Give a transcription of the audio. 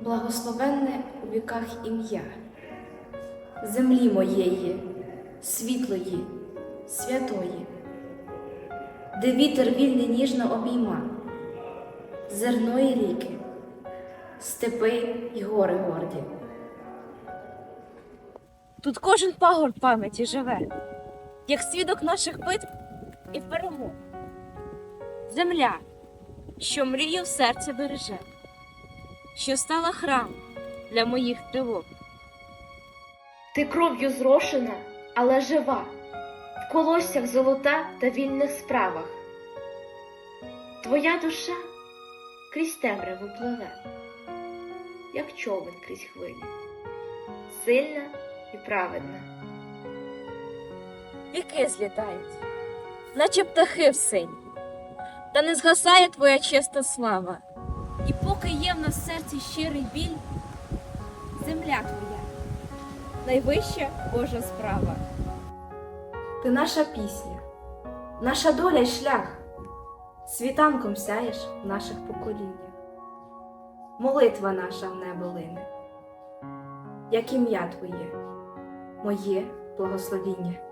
благословенне у віках ім'я, землі моєї, світлої, святої, де вітер вільний ніжно обійма, зерно і ріки, степи й гори горді. Тут кожен пагорб пам'яті живе, як свідок наших битв і перемог. Земля, що мрію в серці береже, що стала храм для моїх тривог. Ти кров'ю зрошена, але жива, в колоссях золота та вільних справах. Твоя душа крізь темряву пливе, як човен крізь хвилі, сильна і праведна. Віки злітають, наче птахи в сині, та не згасає твоя чиста слава. І поки є в нас в серці щирий біль, земля твоя, найвища Божа справа. Ти наша пісня, наша доля й шлях, світанком сяєш в наших поколіннях. Молитва наша в небо лине, як ім'я Твоє, моє благословіння.